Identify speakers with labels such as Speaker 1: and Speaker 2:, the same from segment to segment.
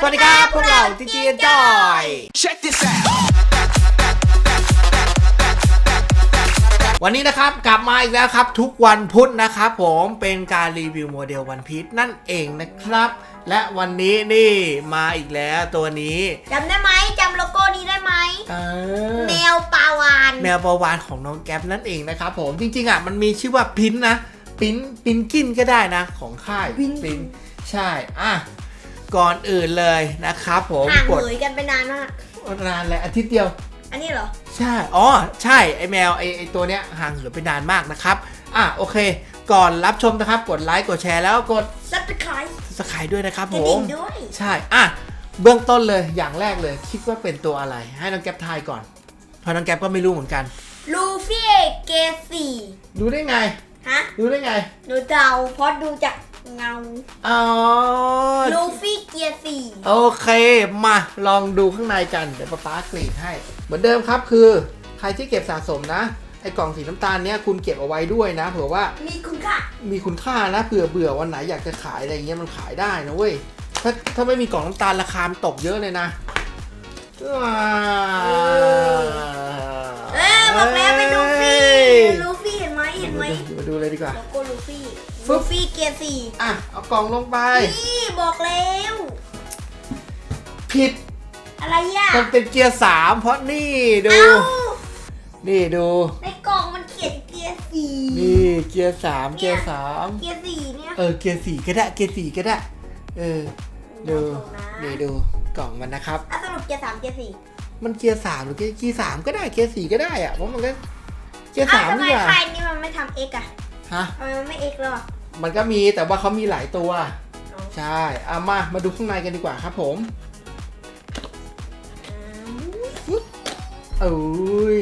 Speaker 1: สวัสดีครับ พวกเราจีจีจอย
Speaker 2: Check this out.
Speaker 1: วันนี้นะครับ กลับมาอีกแล้วครับ ทุกวันพุธนะครับผมเป็นการรีวิวโมเดลวันพีชนั่นเองนะครับ และวันนี้นี่มาอีกแล้วตัวนี้
Speaker 3: จำได้ไหมจำโลโก้นี้ได้ไหม
Speaker 1: เออ
Speaker 3: แมวปลาวาน
Speaker 1: แมวประวานของน้องแก๊ปนั่นเองนะครับผมจริงๆอะมันมีชื่อว่าพินนะ พินพินกินก็ได้นะ ของค่ายพินใช่ อะ ก่อนอื่นเลยนะครับผม
Speaker 3: ห่าง
Speaker 1: กด
Speaker 3: เหยกันไปนานมาก
Speaker 1: นานเลยอาทิตย์เดียว
Speaker 3: อันนี้เหรอ
Speaker 1: ใช่ อ๋อ ใช่ ไอแมวไอไอตัวเนี้ยห่างเหินไปนานมากนะครับ อะ โอเค ก่อนรับชมนะครับ กดไลค์ กดแชร์แล้วกด
Speaker 3: ซับสไครต์
Speaker 1: สไครด้วยนะครับ
Speaker 3: ก
Speaker 1: ผ
Speaker 3: ระดิ่
Speaker 1: ม
Speaker 3: งด้วย
Speaker 1: ใช่ อะ เบื้องต้นเลย อย่างแรกเลย คิดว่าเป็นตัวอะไร ให้น้องแก๊ปทายก่อน เพราะน้องแก๊ปก็ไม่รู้เหมือนกัน
Speaker 3: ลูฟี่เกสี่
Speaker 1: ดูได้ไง
Speaker 3: ฮะ
Speaker 1: ดูได้ไง
Speaker 3: หนูเดาเพราะดูจาก เงา
Speaker 1: อ๋อ
Speaker 3: ลูฟี่เกียร์สี่
Speaker 1: โอเค มาลองดูข้างในกัน เดี๋ยวป๊าป๊ากรีดให้ เหมือนเดิมครับคือ ใครที่เก็บสะสมนะ ไอกล่องสีน้ำตาลเนี้ยคุณเก็บเอาไว้ด้วยนะ เผื่อว่า
Speaker 3: มีคุณค่า
Speaker 1: มีคุณค่านะเผื่อเบื่อวันไหนอยากจะขายอะไรเงี้ยมันขายได้นะเว้ย ถ้าถ้าไม่มีกล่องน้ำตาลราคามันตกเยอะเลยนะว้า มาดูเลยดีกว่า
Speaker 3: โลโก้ลูฟี่
Speaker 1: ฟึ
Speaker 3: ลู
Speaker 1: บ
Speaker 3: ฟี่เกียร์สี่
Speaker 1: อะ เอากล่องลงไป
Speaker 3: นี่บอกแล้ว
Speaker 1: ผิด
Speaker 3: อะไรอะ
Speaker 1: มันเป็นเกียร์สามเพราะนี่ดู
Speaker 3: เอ้า
Speaker 1: นี่ดู
Speaker 3: ในกล่องมันเขียนเกียร์สี่
Speaker 1: นี่เกียร์สามเกียร์สาม
Speaker 3: เกียร์สี่เนี่ย
Speaker 1: เออเกียร์สี่ก็ได้เกียร์สี่ก็ได้เออดู
Speaker 3: นะ
Speaker 1: นี่ดูกล่องมันนะครับ
Speaker 3: อะสรุปเกียร์สามเกียร์สี่
Speaker 1: มันเกียร์สามหรือเกียร์เกียร์สามก็ได้เกียร์สี่ก็ได้อะเพราะมันก็เกียร์
Speaker 3: อ้า
Speaker 1: สาวม
Speaker 3: ทำไม
Speaker 1: นี่หว่า
Speaker 3: ใครนี่มันไม่ทำเอ็กอะ
Speaker 1: ฮะ
Speaker 3: ทำไมมันไม่เอ็กแล้วอะ
Speaker 1: มันก็มีแต่ว่าเขามีหลายตัว
Speaker 3: อ๋อ
Speaker 1: ใช่เอามา มาดูข้างในกันดีกว่าครับผม
Speaker 3: อืม
Speaker 1: โอ้ย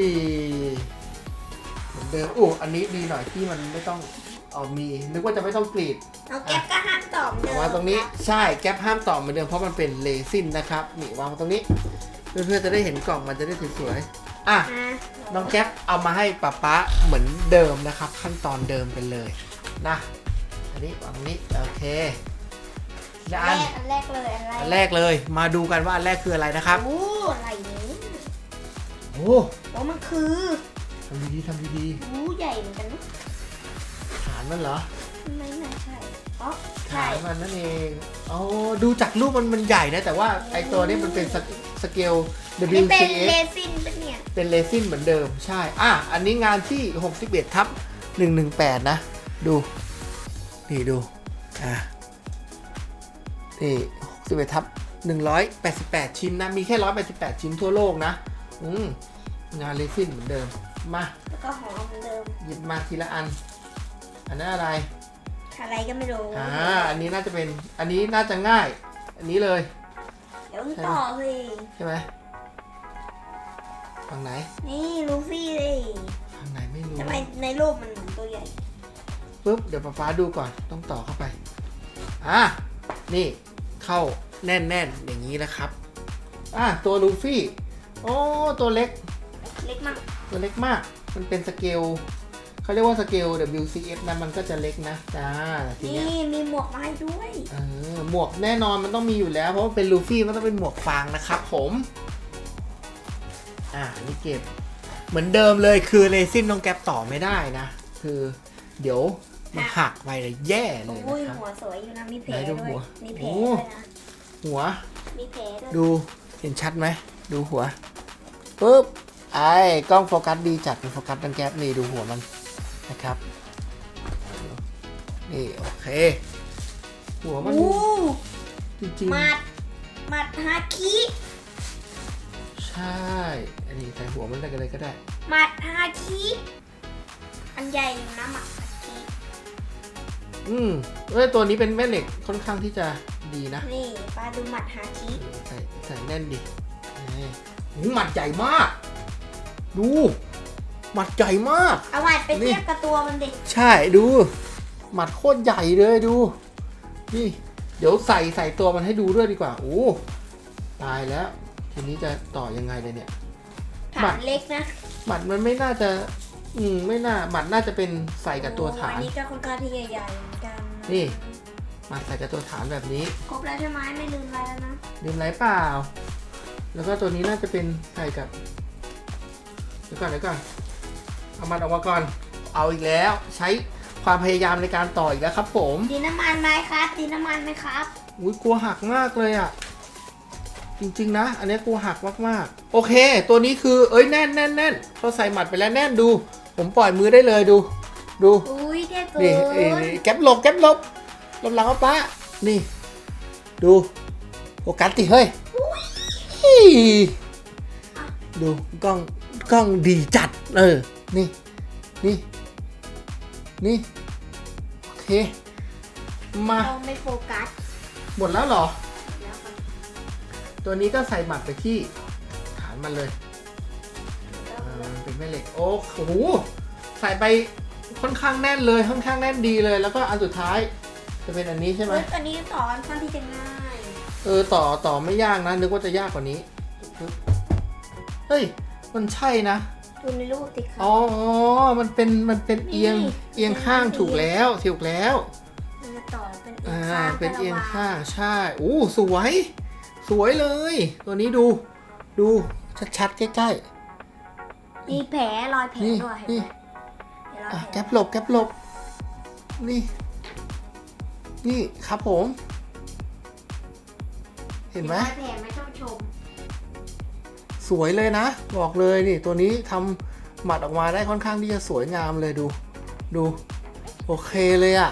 Speaker 1: เหมือนเดิมโอ้อันนี้ดีหน่อยที่มันไม่ต้องเอามี นึกว่าจะไม่ต้องกรีด
Speaker 3: น้องแก๊ปก็ห้ามตอบเดิ
Speaker 1: แต่
Speaker 3: ม
Speaker 1: ว่าตรงนี้ใช่แก๊ปห้ามต่อเหมือนเดิมเพราะมันเป็นเลซินนะครับ นี่วางตรงนี้ เพื่อนๆจะได้เห็นกล่องมันจะได้สวยๆอะ
Speaker 3: อะ
Speaker 1: น้องแก๊ปเอามาให้ป๊าป๊าเหมือนเดิมนะครับ ขั้นตอนเดิมไปเลยนะอันนี้วางตรงนี้โอเคทีละ
Speaker 3: อั
Speaker 1: อั
Speaker 3: น
Speaker 1: น
Speaker 3: แรกอันแรกเลยอันแรก
Speaker 1: อันแรกเลยมาดูกันว่าอันแรกคืออะไรนะครับ
Speaker 3: โอ้อะไรนี้
Speaker 1: โอ้
Speaker 3: โอ้มันคือ
Speaker 1: ทำดีๆทำดี
Speaker 3: โอ้ใหญ่เหมือนกันนะ
Speaker 1: ๆฐานมันเหรอ
Speaker 3: ไม่น่าใช่อ๋อใช่
Speaker 1: ฐานมันนั่นเองอ๋อดูจากรูปมันมันใหญ่นะแต่ว่าไอตัวนี้มันเป็นสเกสเกล
Speaker 3: อันนี้เป็น
Speaker 1: WCS
Speaker 3: เลซินเป็น เนี่ย
Speaker 1: เป็นเลซินเหมือนเดิมใช่ อะ อันนี้งานที่ 61ทับ118 นะ ดู นี่ดู อะ นี่61ทับ188 ชิ้นนะ มีแค่ 188 ชิ้นทั่วโลกนะ อืม งานเลซินเหมือนเดิม มา
Speaker 3: แล้วก็หอมเหมือนเดิม
Speaker 1: หยิบมาทีละอัน อันนั้นอะไร
Speaker 3: อะไรก็ไม่รู้
Speaker 1: อ่า อันนี้น่าจะเป็น อันนี้น่าจะง่าย อันนี้เลย
Speaker 3: เดี๋ยวต่อสิ
Speaker 1: ใช่ไหม ฝั่งไหน
Speaker 3: นี่ลูฟี่เลย
Speaker 1: ฝั่งไหนไม่รู้
Speaker 3: ทำไมในรูปมันเหมือนตัวใหญ่
Speaker 1: ปุ๊บเดี๋ยวป๊าป๊าดูก่อนต้องต่อเข้าไป อะ นี่เข้าแน่นๆ อย่างนี้นะครับ อะ ตัวลูฟี่ โอ้ตัวเล็ก
Speaker 3: เล็กมาก
Speaker 1: ตัวเล็กมาก มันเป็นสเกลเขาเรียกว่าสเกล WCF นะมันก็จะเล็กนะจ้าที
Speaker 3: นี่
Speaker 1: เนี้ย
Speaker 3: มีหมวกมาให้ด้วย
Speaker 1: เออหมวกแน่นอนมันต้องมีอยู่แล้ว เพราะว่าเป็นลูฟี่มันต้องเป็นหมวกฟางนะครับผม อะอันนี่เก็บ เหมือนเดิมเลยคือเลซินน้องแก๊ปต่อไม่ได้นะ คือเดี๋ยวมันหักไปเลยแย่เลย
Speaker 3: อุ้ย
Speaker 1: นะครับ
Speaker 3: หัวสวยอยู่นะมีแผล
Speaker 1: ไหนดู
Speaker 3: ด้ว
Speaker 1: หั
Speaker 3: ยว มีแผล
Speaker 1: โอ้
Speaker 3: ด้วยนะ
Speaker 1: หัว
Speaker 3: มีแผลด้วย
Speaker 1: ดูเห็นชัดไหม ดูหัวปุ๊บไอ้กล้องโฟกัสดีจัดเป็นโฟกัสดังแก๊ปนี่ดูหัวมันนะครับนี่โอเค หัวมัน
Speaker 3: โอ้
Speaker 1: จริง
Speaker 3: หมัดหมัดฮาคิ
Speaker 1: ๆใช่ อันนี้ใส่หัวมันได้กันเลยก็ได้
Speaker 3: หมัดฮาคิอันใหญ่อยู่นะหมัดฮาคิ
Speaker 1: อืมเอ้ยตัวนี้เป็นแม่เหล็กค่อนข้างที่จะดีนะ
Speaker 3: นี่ปลาดูหมัดฮาคิ
Speaker 1: ใส่ใส่แน่นดินี่หูหมัดใหญ่มาก ดู หมัดใหญ่มาก
Speaker 3: เอาหมัดไป
Speaker 1: นี่
Speaker 3: เทียบกับตัวมันดิ
Speaker 1: ใช่ดู หมัดโคตรใหญ่เลยดู นี่ เดี๋ยวใส่ใส่ตัวมันให้ดูด้วยดีกว่า โอ้ ตายแล้ว ทีนี้จะต่อยังไงเลยเนี่ย หมั
Speaker 3: ฐา
Speaker 1: ด
Speaker 3: นเล็กนะ
Speaker 1: หมัดมันไม่น่าจะ อืมไม่น่าหมัดน่าจะเป็นใส่กับตัวฐา
Speaker 3: อั
Speaker 1: น
Speaker 3: นนี้ก็ค่อนข้างที่จะใหญ่เหมือนกัน
Speaker 1: นี่หมาใส่กับตัวฐานแบบนี้
Speaker 3: ครบแล้วใช่ไหมไม่ลืมอะไรแล้วนะ
Speaker 1: ลืมไรเปล่า แล้วก็ตัวนี้น่าจะเป็นใส่กับเดี๋ยวก่อนเดี๋ยวก่อนเอามันออกมาก่อนเอาอีกแล้วใช้ความพยายามในการต่ออีกแล้วครับ ผม
Speaker 3: ดีน้ำมันไหมครับดีน้ำมันไหมครับ
Speaker 1: อุ้ยกลัวหักมากเลยอะ จริง ๆ นะ อันนี้กลัวหักมากๆ โอเค ตัวนี้คือเอ้ยแน่นแน่นแน่นพอใส่หมัดไปแล้วแน่นดู ผมปล่อยมือได้เลยดู ดู
Speaker 3: อุ้ยเท่เกิ
Speaker 1: นี่
Speaker 3: น
Speaker 1: เอ้ยนี่แก๊ปหลบแก๊ปหลบหลบหลังเอาป้านี่ ดูโฟกัสติเฮ้ยอี้ดูกล้องกล้องดีจัด เออ นี่ นี่ นี่ โอเค มา
Speaker 3: เราไม่โฟกัส
Speaker 1: หมดแล้วเหรอ
Speaker 3: แล้วกัน
Speaker 1: ตัวนี้ก็ใส่หมัดไปที่ฐานมันเลยอ่ามันเป็นแม่เหล็กโอ้โหใส่ไปค่อนข้างแน่นเลยค่อนข้างแน่นดีเลย แล้วก็อันสุดท้ายจะเป็นอันนี้ใช่ไหม
Speaker 3: เฮ้ยตอนนี้สอนค่อนที่จะง่าย
Speaker 1: เออต่อต่อไม่ยากนะนึกว่าจะยากกว่านี้เฮ้ย มันใช่นะ
Speaker 3: ดูในรูปสิครั
Speaker 1: อ๋อ มันเป็นมันเป็นเอียง
Speaker 3: นี่
Speaker 1: เอียงข้างถูกแล้วถูกแล้ว
Speaker 3: มันจะต่อเป็นเอีย
Speaker 1: อ่า
Speaker 3: งข้าง
Speaker 1: เป็นเอียง
Speaker 3: ระหว่
Speaker 1: ข้างใช่ อู้สวย สวยเลย ตัวนี้ดูดูชัดๆใกล้
Speaker 3: มีแผลรอยแผล
Speaker 1: นี่
Speaker 3: ด้วย
Speaker 1: นี่
Speaker 3: เห็นไหมเดี๋ยวรอย
Speaker 1: ๆอะ
Speaker 3: แผล
Speaker 1: แก๊ปหลบแก๊ปหลบนี่ นี่ครับผม เห็นไหม
Speaker 3: รอยแผลไหม่ต้องชม
Speaker 1: สวยเลยนะ บอกเลยนี่ตัวนี้ทำหมัดออกมาได้ค่อนข้างที่จะสวยงามเลยดู ดู โอเคเลยอะ่ะ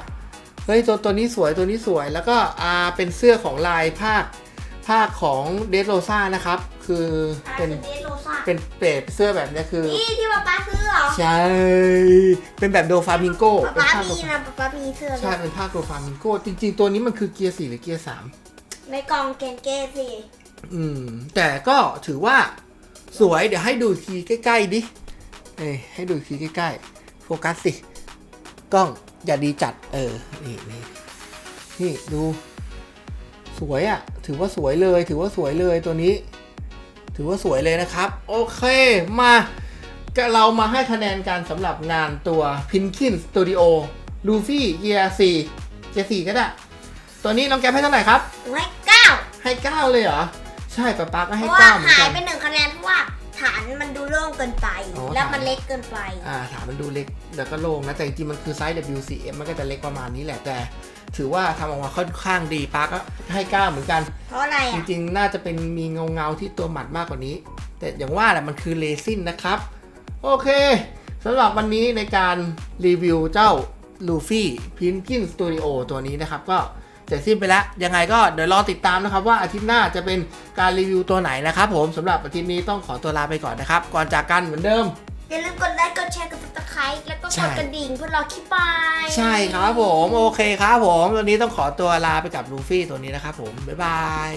Speaker 1: เฮ้ยตัวตัวนี้สวยตัวนี้สวยแล้วก็อ่าเป็นเสื้อของลายภาค ภาคของเดสโรซ่านะครับ คือ
Speaker 3: อะไร
Speaker 1: เป็น
Speaker 3: คือเดสโรซ่า
Speaker 1: เป็นเปรตเสื้อแบบเนี้ยคือ
Speaker 3: นี่ที่ป๊าป๊าซื้อเหรอ
Speaker 1: ใช่ เป็นแบบโดฟามิงโก
Speaker 3: ป๊า
Speaker 1: เป็น
Speaker 3: ป๊า
Speaker 1: ภาค
Speaker 3: มีนะป๊าป๊ามีเสื้อ
Speaker 1: ใช่
Speaker 3: ด้วย
Speaker 1: เป็นภาคโดฟามิงโกจริง ๆ ตัวนี้มันคือเกียร์สี่หรือเกียร์สาม
Speaker 3: ในกล่องเกนเก้สิ
Speaker 1: อืม แต่ก็ถือว่าสวยเดี๋ยวให้ดูอีกทีใกล้ๆดิเอ้ยให้ดูอีกทีใกล้ๆ โฟกัสสิ กล้องอย่าดีจัด เออ นี่นี่นี่ดู สวยอะ่ะ ถือว่าสวยเลย ถือว่าสวยเลยตัวนี้ ถือว่าสวยเลยนะครับ โอเคมาก็เรามาให้คะแนนกันสำหรับงานตัว Pinkin Studio Luffy Year 4 Year 4ก็ได้ ตัวนี้น้องแก๊ปให้เท่าไหร่ครับ
Speaker 3: หนูให้เก้า
Speaker 1: ให้เก้าเลยเหรอ ใช่ป๊าป๊าก็
Speaker 3: เพ
Speaker 1: ให้
Speaker 3: ราะว่า
Speaker 1: เก้าเหมือน
Speaker 3: หา
Speaker 1: กั
Speaker 3: ย
Speaker 1: น
Speaker 3: ไปหนึ่งคะแนนเพราะว่า ฐานมันดูโล่งเกินไป
Speaker 1: อ๋อ
Speaker 3: แล้ว
Speaker 1: ฐาน
Speaker 3: มันเล็กเกินไป
Speaker 1: อ่าถามมันดูเล็กแล้วก็โล่งนะแต่จริงๆมันคือไซส์ WCM มันก็จะเล็กประมาณนี้แหละแต่ ถือว่าทำออกมาค่อนข้างดีป๊าก็ให้เก้าเหมือนกัน
Speaker 3: เพราะอะไร
Speaker 1: จ
Speaker 3: อะ
Speaker 1: ริงๆ น่าจะเป็นมีเงาเงาๆที่ตัวหมัดมากกว่านี้ แต่อย่างว่าแหละมันคือเลซินนะครับ โอเคสำหรับวันนี้ในการรีวิวเจ้าลูฟี่พินกินสตูดิโอตัวนี้นะครับ ก็ เสร็จสิ้นไปแล้ว ยังไงก็เดี๋ยวรอติดตามนะครับ ว่าอาทิตย์หน้าจะเป็นการรีวิวตัวไหนนะครับผมสำหรับอาทิตย์นี้ต้องขอตัวลาไปก่อนนะครับ ก่อนจากกันเหมือนเดิม
Speaker 3: อย่าลืมกดไลค์กดแชร์กดซับสไครต์แล้วก็
Speaker 1: ใช่
Speaker 3: กดกระดิ่งเพื่อรอคลิปใหม่
Speaker 1: ใช่ครับผม โอเคครับผม วันนี้ต้องขอตัวลาไปกับลูฟี่ตัวนี้นะครับผม บ๊ายบาย